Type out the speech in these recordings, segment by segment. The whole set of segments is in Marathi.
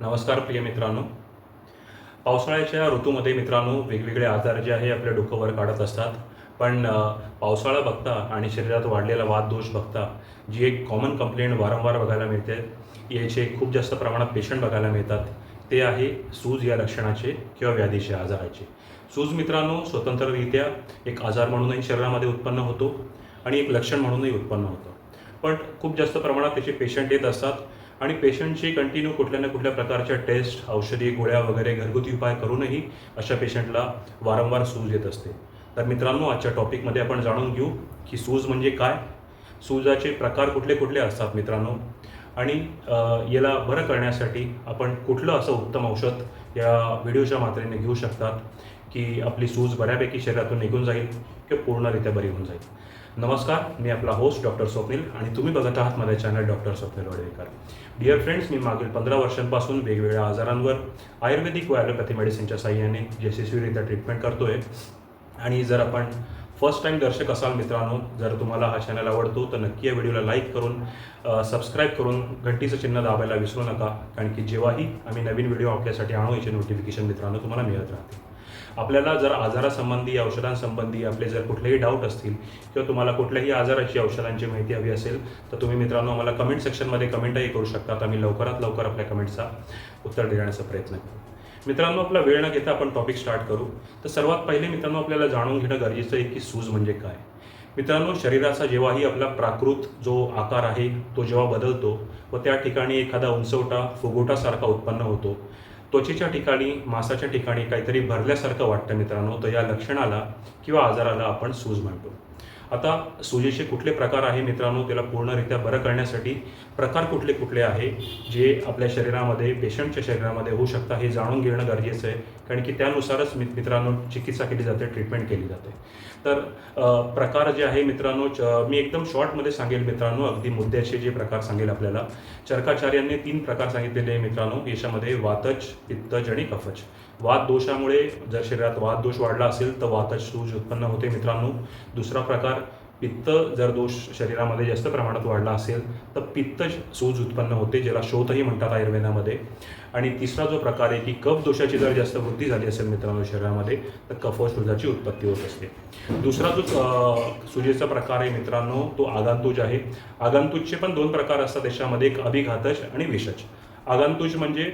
नमस्कार प्रिय मित्रांनो. पावसाळ्याच्या ऋतूमध्ये मित्रांनो वेगवेगळे आजार जे आहे आपल्या डोकंवर काढत असतात. पण पावसाळा बघता आणि शरीरात वाढलेला वाददोष बघता जी एक कॉमन कंप्लेंट वारंवार बघायला मिळते याचे खूप जास्त प्रमाणात पेशंट बघायला मिळतात. ते आहे सूज या लक्षणाचे किंवा व्याधीचे आजाराचे. सूज मित्रांनो स्वतंत्ररित्या एक आजार म्हणूनही शरीरामध्ये उत्पन्न होतो आणि एक लक्षण म्हणूनही उत्पन्न होतं. पण खूप जास्त प्रमाणात त्याचे पेशंट येत असतात. आणि पेशंटची कंटिन्यू कुठल्या ना कुठल्या प्रकारच्या टेस्ट औषधी गोळ्या वगैरे घरगुती उपाय करूनही अशा पेशंटला वारंवार सूज येत असते. तर मित्रांनो आजच्या टॉपिकमध्ये आपण जाणून घेऊ की सूज म्हणजे काय? सूजाचे प्रकार कुठले कुठले असतात मित्रांनो? आणि याला बरं करण्यासाठी आपण कुठलं असं उत्तम औषध या व्हिडिओच्या मात्रेने घेऊ शकतात की आपली सूज बऱ्यापैकी शरीरातून निघून जाईल किंवा पूर्णरित्या बरी होऊन जाईल. नमस्कार मी आपला होस्ट डॉक्टर स्वप्नील आणि तुम्ही बघत आहात माझ्या channel doctor Swapnil Wadwekar dear friends मी मागील पंधरा वर्षांपासून वेगवेगळ्या आजारांवर आयुर्वेदिक व ॲलोपॅथी मेडिसिनच्या साह्याने यशस्वीरित्या ट्रीटमेंट करतोय. आणि जर आपण फर्स्ट टाईम दर्शक असाल मित्रांनो जर तुम्हाला हा चॅनल आवडतो तर नक्की या व्हिडिओला लाईक करून सबस्क्राईब करून घंटीचं चिन्ह दाबायला विसरू नका. कारण की जेव्हाही आम्ही नवीन व्हिडिओ आपल्यासाठी आणू याचे नोटिफिकेशन मित्रांनो तुम्हाला मिळत राहते आपल्याला जर आजारासंबंधी औषधांसंबंधी आपले जर कुठलेही डाऊट असतील किंवा तुम्हाला कुठल्याही आजाराची औषधांची माहिती हवी असेल तर तुम्ही मित्रांनो आम्हाला कमेंट सेक्शनमध्ये कमेंटही करू शकतात आम्ही लवकरात लवकर आपल्या कमेंटचा उत्तर देण्याचा प्रयत्न करू मित्रांनो आपला वेळ न घेता आपण टॉपिक स्टार्ट करू. तर सर्वात पहिले मित्रांनो आपल्याला जाणून घेणं गरजेचं आहे की सूज म्हणजे काय. मित्रांनो शरीराचा जेव्हाही आपला प्राकृत जो आकार आहे तो जेव्हा बदलतो व त्या ठिकाणी एखादा उंचवटा फुगोटासारखा उत्पन्न होतो त्वचेच्या ठिकाणी मासाच्या ठिकाणी काहीतरी भरल्यासारखं वाटतं मित्रांनो. तर या लक्षणाला किंवा आजाराला आपण सूज म्हणतो. आता सुजेचे कुठले प्रकार आहे मित्रांनो? त्याला पूर्णरित्या बरं करण्यासाठी प्रकार कुठले कुठले आहे जे आपल्या शरीरामध्ये पेशंटच्या शरीरामध्ये होऊ शकतं हे जाणून घेणं गरजेचं आहे. कारण की त्यानुसारच मित- मित्रांनो चिकित्सा केली जाते ट्रीटमेंट केली जाते. तर प्रकार जे आहे मित्रांनो च- मी एकदम शॉर्टमध्ये सांगेल मित्रांनो अगदी मुद्द्याचे जे प्रकार सांगेल आपल्याला. चरकाचार्यांनी तीन प्रकार सांगितलेले आहे मित्रांनो याच्यामध्ये वातज पित्तज आणि कफच. वात दोषामुळे जर शरीरात वात दोष वाढला असेल तर वातच सूज उत्पन्न होते मित्रांनो. दुसरा प्रकार पित्त जर दोष शरीरामध्ये जास्त प्रमाणात वाढला असेल तर पित्त सूज उत्पन्न होते ज्याला शोधही म्हणतात आयुर्वेदामध्ये. आणि तिसरा जो प्रकार आहे की कफ दोषाची जर जास्त वृद्धी झाली असेल मित्रांनो शरीरामध्ये तर कफसूजाची उत्पत्ती होत असते. दुसरा जो सुजेचा प्रकार आहे मित्रांनो तो आगांतुज आहे. आगांतुजचे पण दोन प्रकार असतात त्याच्यामध्ये एक अभिघातज आणि विषज आगांतुज म्हणजे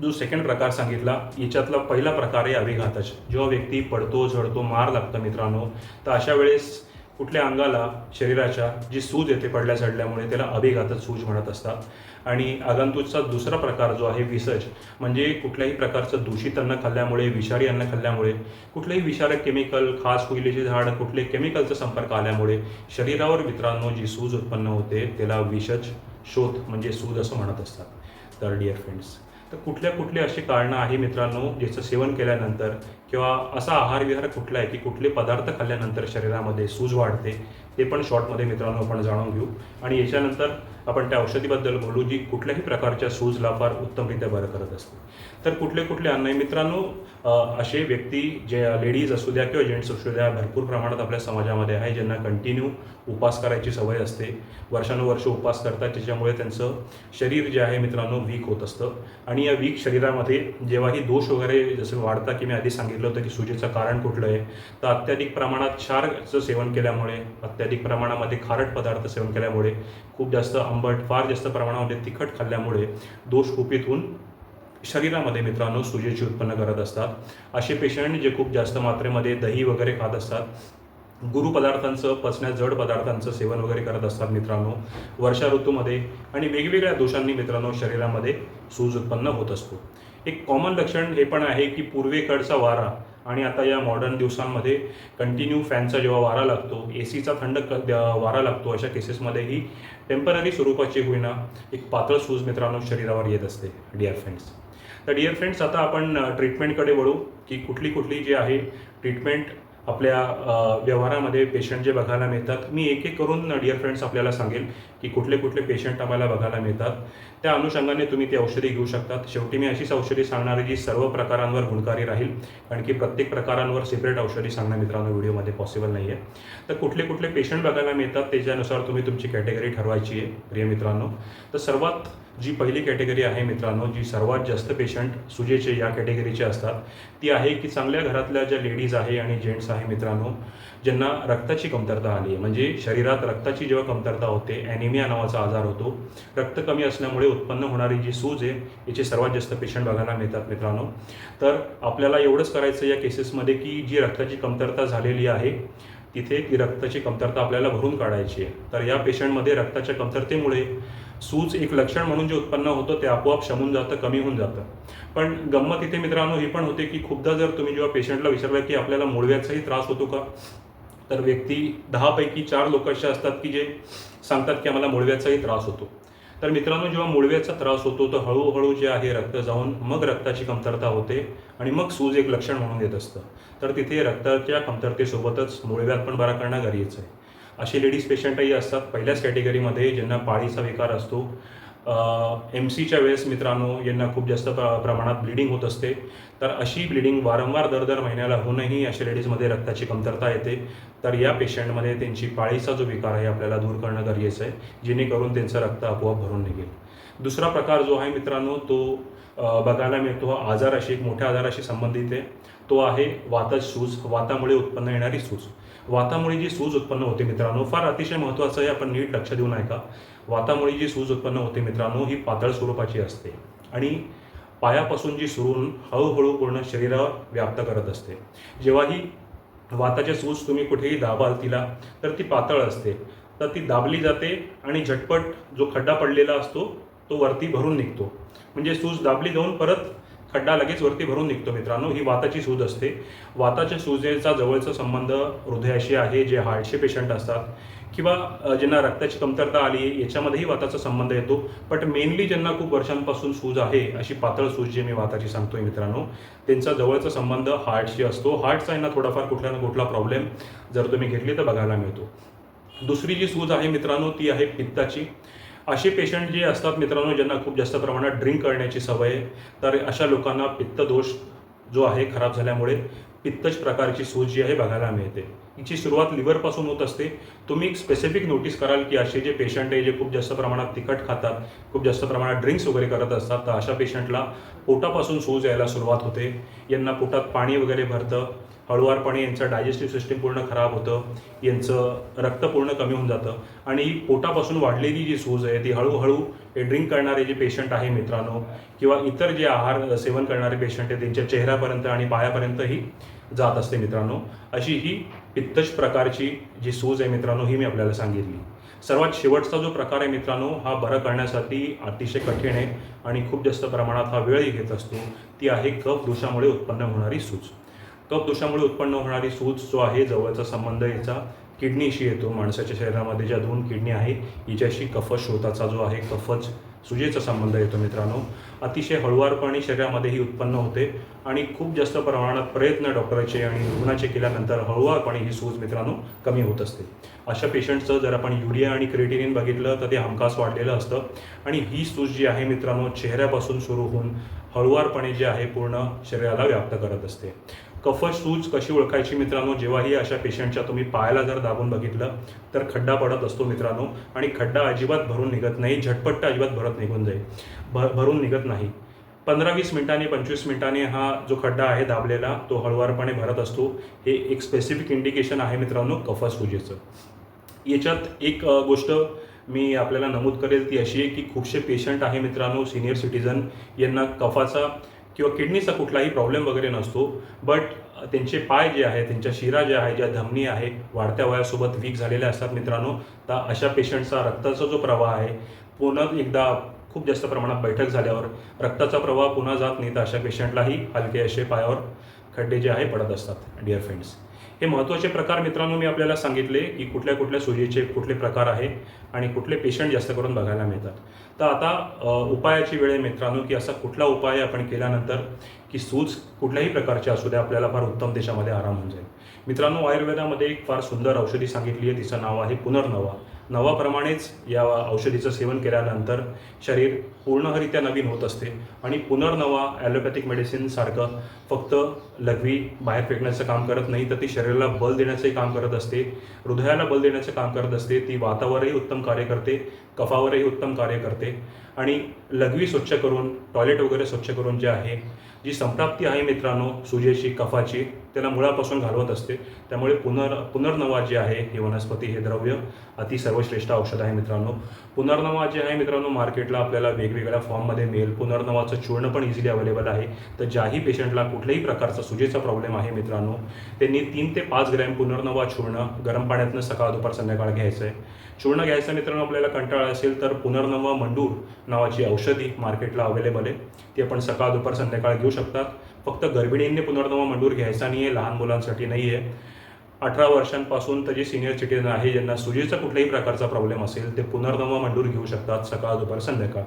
जो सेकंड प्रकार सांगितला याच्यातला पहिला प्रकार आहे अभिघातच. जेव्हा व्यक्ती पडतो झडतो मार लागतं मित्रांनो तर अशा वेळेस कुठल्या अंगाला शरीराच्या जी सूज येते पडल्या चढल्यामुळे त्याला अभिघातच सूज म्हणत असतात. आणि आगंतुकचा दुसरा प्रकार जो आहे विसर्ज म्हणजे कुठल्याही प्रकारचं दूषित अन्न खाल्ल्यामुळे विषारी अन्न खाल्ल्यामुळे कुठलेही विषारक केमिकल खास कोयलीचे झाड कुठले केमिकलचा संपर्क आल्यामुळे शरीरावर मित्रांनो जी सूज उत्पन्न होते त्याला विषज शोध म्हणजे सूज असं म्हणत असतात. तर डिअर फ्रेंड्स तर कुठल्या कुठली अशी कारणं आहे मित्रांनो ज्याचं सेवन केल्यानंतर किंवा असा आहार विहार कुठला आहे की कुठले पदार्थ खाल्ल्यानंतर शरीरामध्ये सूज वाढते ते पण शॉर्टमध्ये मित्रांनो आपण जाणून घेऊ. आणि याच्यानंतर आपण त्या औषधीबद्दल बोलू जी कुठल्याही प्रकारच्या सूजला फार उत्तमरित्या बरं करत असते. तर कुठले कुठले अन्न आहे मित्रांनो असे व्यक्ती जे लेडीज असू द्या किंवा जेंट्स असू द्या भरपूर प्रमाणात आपल्या समाजामध्ये आहे ज्यांना कंटिन्यू उपास करायची सवय असते. वर्षानुवर्ष उपास करतात त्याच्यामुळे त्यांचं शरीर जे आहे मित्रांनो वीक होत असतं. आणि या वीक शरीरामध्ये जेव्हाही दोष वगैरे जसं वाढता की मी आधी सांगितलं होतं की सुजेचं कारण कुठलं आहे तर अत्याधिक प्रमाणात क्षारचं सेवन केल्यामुळे अत्याधिक प्रमाणामध्ये खारट पदार्थ सेवन केल्यामुळे खूप जास्त आंबट फार जास्त प्रमाणामध्ये तिखट खाल्ल्यामुळे दोष कुपित होऊन शरीरामध्ये मित्रांनो सुजेची उत्पन्न करत असतात. असे पेशंट जे खूप जास्त मात्रेमध्ये दही वगैरे खात असतात गुरु पदार्थांचं जड पदार्थांचं सेवन वगैरे करत असतात मित्रांनो. वर्षा ऋतूमध्ये आणि वेगवेगळ्या दोषांनी मित्रांनो शरीरामध्ये सूज उत्पन्न होत असतो. एक कॉमन लक्षण हे पण आहे की पूर्वेकडचा वारा आणि आता या मॉडर्न दिवसांमध्ये कंटिन्यू फॅनचा जेव्हा वारा लागतो ए सीचा थंड क द- वारा लागतो अशा केसेसमध्येही टेंपररी स्वरूपाची होईना एक पातळ सूज मित्रांनो शरीरावर येत असते डिअर फ्रेंड्स तर डिअर फ्रेंड्स आता आपण ट्रीटमेंटकडे वळू की कुठली कुठली जी आहे ट्रीटमेंट आपल्या व्यवहारामध्ये पेशंट जे बघायला मिळतात. मी एक एक करून डिअर फ्रेंड्स आपल्याला सांगेल की कुठले कुठले पेशंट आम्हाला बघायला मिळतात. त्या अनुषंगाने तुम्ही ती औषधी घेऊ शकतात. शेवटी मी अशीच औषधी सांगणार जी सर्व प्रकारांवर गुणकारी राहील कारण की प्रत्येक प्रकारांवर सेपरेट औषधी सांगणं मित्रांनो व्हिडिओमध्ये पॉसिबल नाही आहे तर कुठले कुठले पेशंट बघायला मिळतात त्याच्यानुसार तुम्ही तुमची कॅटेगरी ठरवायची आहे प्रिय मित्रांनो. तर सर्वात जी पहिली कॅटेगरी आहे मित्रांनो जी सर्वात जास्त पेशंट सुजेचे या कॅटेगरीचे असतात ती आहे की चांगल्या घरातल्या ज्या लेडीज आहे आणि जेंट्स आहे मित्रांनो ज्यांना रक्ताची कमतरता आली आहे. म्हणजे शरीरात रक्ताची जेव्हा कमतरता होते ॲनिमिया नावाचा आजार होतो रक्त कमी असल्यामुळे उत्पन्न होणारी जी सूज आहे याचे सर्वात जास्त पेशंट बघायला मिळतात मित्रांनो. तर आपल्याला एवढंच करायचं या केसेसमध्ये की जी रक्ताची कमतरता झालेली आहे तिथे ती रक्ताची कमतरता आपल्याला भरून काढायची आहे. तर या पेशंटमध्ये रक्ताच्या कमतरतेमुळे सूज एक लक्षण म्हणून जे उत्पन्न होतं ते आपोआप शमून जातं कमी होऊन जातं. पण गंमत इथे मित्रांनो ही पण होते की खूपदा जर तुम्ही जेव्हा पेशंटला विचारलं की आपल्याला मुळव्याचाही त्रास होतो का तर व्यक्ती दहापैकी चार लोक असे असतात की जे सांगतात की आम्हाला मुळव्याचाही त्रास होतो. तर मित्रांनो जेव्हा मुळव्याचा त्रास होतो तर हळूहळू जे आहे रक्त जाऊन मग रक्ताची कमतरता होते आणि मग सूज एक लक्षण म्हणून येत असतं. तर तिथे रक्ताच्या कमतरतेसोबतच मुळव्यात पण बरा करणं गरजेचं आहे. असे लेडीज पेशंटही असतात. पहिल्याच कॅटेगरीमध्ये ज्यांना पाळीचा विकार असतो एम सीच्या वेळेस मित्रांनो यांना खूप जास्त प्र प्रमाणात ब्लिडिंग होत असते. तर अशी ब्लिडिंग वारंवार दर दर महिन्याला होऊनही अशा लेडीजमध्ये रक्ताची कमतरता येते. तर या पेशंटमध्ये त्यांची पाळीचा जो विकार आहे आपल्याला दूर करणं गरजेचं आहे जेणेकरून त्यांचं रक्त आपोआप भरून निघेल. दुसरा प्रकार जो आहे मित्रांनो तो बघायला मिळतो हा आजाराशी एक मोठ्या आजाराशी संबंधित आहे. तो आहे वातज सूज. वातामुळे उत्पन्न येणारी सूज. वातामुळे जी सूज उत्पन्न होते मित्रांनो फार अतिशय महत्त्वाचं आहे आपण नीट लक्ष देऊन ऐका. वातामुळे जी सूज उत्पन्न होते मित्रांनो ही पातळ स्वरूपाची असते आणि पायापासून जी सुरू हळूहळू पूर्ण शरीरावर व्याप्त करत असते. जेव्हा ही वाताची सूज तुम्ही कुठेही दाबाल तिला तर ती पातळ असते. तर ती दाबली जाते आणि झटपट जो खड्डा पडलेला असतो तो वरती भरून निघतो. म्हणजे सूज दाबली जाऊन परत खड्डा लगेच वरती भरून निघतो मित्रांनो. ही वाताची सूज असते. वाताच्या सूजेचा जवळचा संबंध हृदयाशी आहे जे हार्टचे पेशंट असतात किंवा ज्यांना रक्ताची कमतरता आली आहे याच्यामध्येही वाताचा संबंध येतो. बट मेनली ज्यांना खूप वर्षांपासून सूज आहे अशी पातळ सूज जी मी वाताची सांगतोय मित्रांनो त्यांचा जवळचा संबंध हार्टशी असतो. हार्टचा यांना थोडाफार कुठला ना कुठला प्रॉब्लेम जर तुम्ही घेतली तर बघायला मिळतो. दुसरी जी सूज आहे मित्रांनो ती आहे पित्ताची. असे पेशंट जे असतात मित्रांनो ज्यांना खूप जास्त प्रमाणात ड्रिंक करण्याची सवय आहे तर अशा लोकांना पित्तदोष जो आहे खराब झाल्यामुळे पित्तच प्रकारची सूज जी आहे बघायला मिळते. हिची सुरुवात लिव्हरपासून होत असते. तुम्ही एक स्पेसिफिक नोटीस कराल की असे जे पेशंट आहे जे खूप जास्त प्रमाणात तिखट खातात खूप जास्त प्रमाणात ड्रिंक्स वगैरे करत असतात तर अशा पेशंटला पोटापासून सूज यायला सुरुवात होते. यांना पोटात पाणी वगैरे भरतं. हळुवारपणे यांचं डायजेस्टिव्ह सिस्टीम पूर्ण खराब होतं यांचं रक्त पूर्ण कमी होऊन जातं आणि ही पोटापासून वाढलेली जी सूज आहे ती हळूहळू हे ड्रिंक करणारे जे पेशंट आहे मित्रांनो किंवा इतर जे आहार सेवन करणारे पेशंट आहे त्यांच्या चेहऱ्यापर्यंत आणि पायापर्यंतही जात असते मित्रांनो. अशी ही पित्तच प्रकारची जी सूज आहे मित्रांनो ही मी आपल्याला सांगितली. सर्वात शेवटचा जो प्रकार आहे मित्रांनो हा बरा करण्यासाठी अतिशय कठीण आहे आणि खूप जास्त प्रमाणात हा वेळही घेत असतो. ती आहे कफ दोषामुळे उत्पन्न होणारी सूज. कप दोषामुळे उत्पन्न होणारी सूज जो आहे जवळचा संबंध याचा किडनीशी येतो. माणसाच्या शरीरामध्ये ज्या दोन किडनी आहे हिच्याशी कफज शोधाचा जो आहे कफज सुजेचा संबंध येतो मित्रांनो. अतिशय हळुवारपणे शरीरामध्ये ही उत्पन्न होते आणि खूप जास्त प्रमाणात प्रयत्न डॉक्टरचे आणि रुग्णाचे केल्यानंतर हळुवारपणे ही सूज मित्रांनो कमी होत असते. अशा पेशंटचं जर आपण युरिया आणि क्रिएटिनिन बघितलं तर ते हमखास वाढलेलं असतं. आणि ही सूज जी आहे मित्रांनो चेहऱ्यापासून सुरू होऊन हळुवारपणे जे आहे पूर्ण शरीराला व्याप्त करत असते. कफज सूज कशी ओळखायची मित्रांनो? जेव्हाही अशा पेशंटच्या तुम्ही पायाला जर दाबून बघितलं तर खड्डा पडत असतो मित्रांनो. आणि खड्डा अजिबात भरून निघत नाही झटपट अजिबात भरत निघून जाईल. भ भरून निघत नाही. पंधरा वीस मिनिटांनी पंचवीस मिनिटांनी हा जो खड्डा आहे दाबलेला तो हळुवारपणे भरत असतो. हे एक स्पेसिफिक इंडिकेशन आहे मित्रांनो कफज सूजेचं. याच्यात एक गोष्ट मी आपल्याला नमूद करेल ती अशी आहे की खूपसे पेशंट आहे मित्रांनो सिनियर सिटीजन यांना कफाचा किंवा किडनीचा कुठलाही प्रॉब्लेम वगैरे नसतो बट त्यांचे पाय जे आहे त्यांच्या शिरा ज्या आहे ज्या धमनी आहे वाढत्या वयासोबत वीक झालेल्या असतात मित्रांनो तर अशा पेशंटचा रक्ताचा जो प्रवाह आहे पुन्हा एकदा खूप जास्त प्रमाणात बैठक झाल्यावर रक्ताचा प्रवाह पुन्हा जात नाही तर अशा पेशंटलाही हलके असे पायावर खड्डे जे आहे पडत असतात डिअर फ्रेंड्स हे महत्त्वाचे प्रकार मित्रांनो मी आपल्याला सांगितले की कुठल्या कुठल्या सुजेचे कुठले प्रकार आहे आणि कुठले पेशंट जास्त करून बघायला मिळतात. तर आता उपायाची वेळ आहे मित्रांनो की असा कुठला उपाय आपण केल्यानंतर की सूज कुठल्याही प्रकारची असू द्या आपल्याला फार उत्तम देशामध्ये आराम होऊन जाईल. मित्रांनो आयुर्वेदामध्ये एक फार सुंदर औषधी सांगितली आहे तिचं नाव आहे पुनर्नवा. नवाप्रमाणेच या औषधीचं सेवन केल्यानंतर शरीर पूर्णरित्या नवीन होत असते आणि पुनर्नवा ॲलोपॅथिक मेडिसिनसारखं फक्त लघवी बाहेर फेकण्याचं काम करत नाही तर ती शरीराला बल देण्याचंही काम करत असते. हृदयाला बल देण्याचं काम करत असते. ती वातावरही उत्तम कार्य करते कफावरही उत्तम कार्य करते. आणि लघवी स्वच्छ करून टॉयलेट वगैरे स्वच्छ करून जे आहे जी संप्राप्ती आहे मित्रांनो सुजेची कफाची त्याला मुळापासून घालवत असते. त्यामुळे पुनर् पुनर्नवा जे आहे हे वनस्पती हे द्रव्य अति सर्वश्रेष्ठ औषध आहे मित्रांनो. पुनर्नवा जे आहे मित्रांनो मार्केटला आपल्याला वेगवेगळ्या फॉर्ममध्ये मिळेल. पुनर्नवाचं चूर्ण पण इझिली अवेलेबल आहे. तर ज्याही पेशंटला कुठल्याही प्रकारचा सुजेचा प्रॉब्लेम आहे मित्रांनो त्यांनी तीन ते पाच ग्रॅम पुनर्नवा चूर्ण गरम पाण्यातनं सकाळ दुपार संध्याकाळ घ्यायचं आहे. चूर्ण घ्यायचं मित्रांनो आपल्याला कंटाळा असेल तर पुनर्नवा मंडूर नावाची औषधी मार्केटला अवेलेबल आहे. ती आपण सकाळ दुपार संध्याकाळ घेऊ शकतात. फक्त गर्भिणींनी पुनर्नवा मंडूर घ्यायचा नाही आहे लहान मुलांसाठी नाही आहे अठरा वर्षांपासून तर जे सिनियर सिटीजन आहे ज्यांना सुजीचा कुठल्याही प्रकारचा प्रॉब्लेम असेल ते पुनर्नवा मंडूर घेऊ शकतात सकाळ दुपार संध्याकाळ.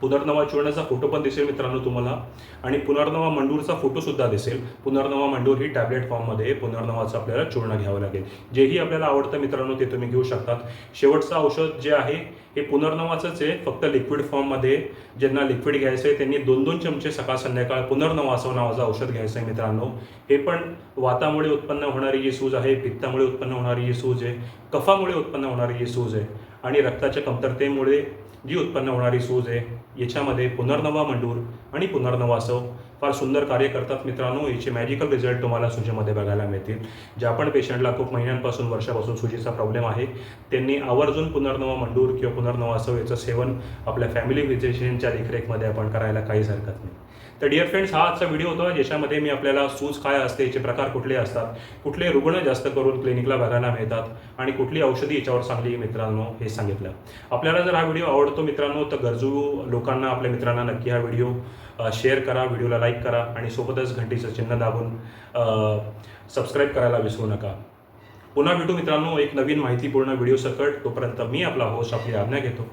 पुनर्नवा चूर्णाचा फोटो पण दिसेल मित्रांनो तुम्हाला. आणि पुनर्नवा मंडूरचा फोटोसुद्धा दिसेल. पुनर्नवा मंडूर ही टॅबलेट फॉर्ममध्ये पुनर्नवाचं आपल्याला चूर्ण घ्यावं लागेल. जेही आपल्याला आवडतं मित्रांनो ते तुम्ही घेऊ शकतात. शेवटचं औषध जे आहे हे पुनर्नवाचंच आहे. फक्त लिक्विड फॉर्ममध्ये ज्यांना लिक्विड घ्यायचं आहे त्यांनी दोन दोन चमचे सकाळ संध्याकाळ पुनर्नवासव नावाचं औषध घ्यायचं आहे मित्रांनो. हे पण वातामुळे उत्पन्न होणारी जी सूज आहे पित्तामुळे उत्पन्न होणारी जी सूज आहे कफामुळे उत्पन्न होणारी जी सूज आहे आणि रक्ताच्या कमतरतेमुळे जी उत्पन्न होणारी सूज आहे याच्यामध्ये पुनर्नवा मंडूर आणि पुनर्नवासव फार सुंदर कार्य करतात मित्रांनो. याचे मॅजिकल रिझल्ट तुम्हाला सुजीमध्ये बघायला मिळतील. ज्या पण पेशंटला खूप महिन्यांपासून वर्षापासून सुजीचा प्रॉब्लेम आहे त्यांनी आवर्जून पुनर्नवा मंडूर किंवा पुनर्नवासव याचं सेवन आपल्या फॅमिली फिजिशियनच्या देखरेखमध्ये आपण करायला काहीच हरकत नाही. तर डिअर फ्रेंड्स हा आजचा व्हिडिओ होता. ज्याच्यामध्ये मी आपल्याला सूज काय असते याचे प्रकार कुठले असतात कुठले रुग्ण जास्त करून क्लिनिकला बघायला मिळतात आणि कुठली औषधी याच्यावर चांगली मित्रांनो हे सांगितलं. आपल्याला जर हा व्हिडिओ आवडतो मित्रांनो तर गरजू लोकांना आपल्या मित्रांना नक्की हा व्हिडिओ शेअर करा व्हिडिओला लाईक करा आणि सोबतच घंटीचं चिन्ह दाबून सबस्क्राईब करायला विसरू नका. पुन्हा भेटू मित्रांनो एक नवीन माहितीपूर्ण व्हिडिओ सकट. तोपर्यंत मी आपला होस्ट आपली आज्ञा घेतो.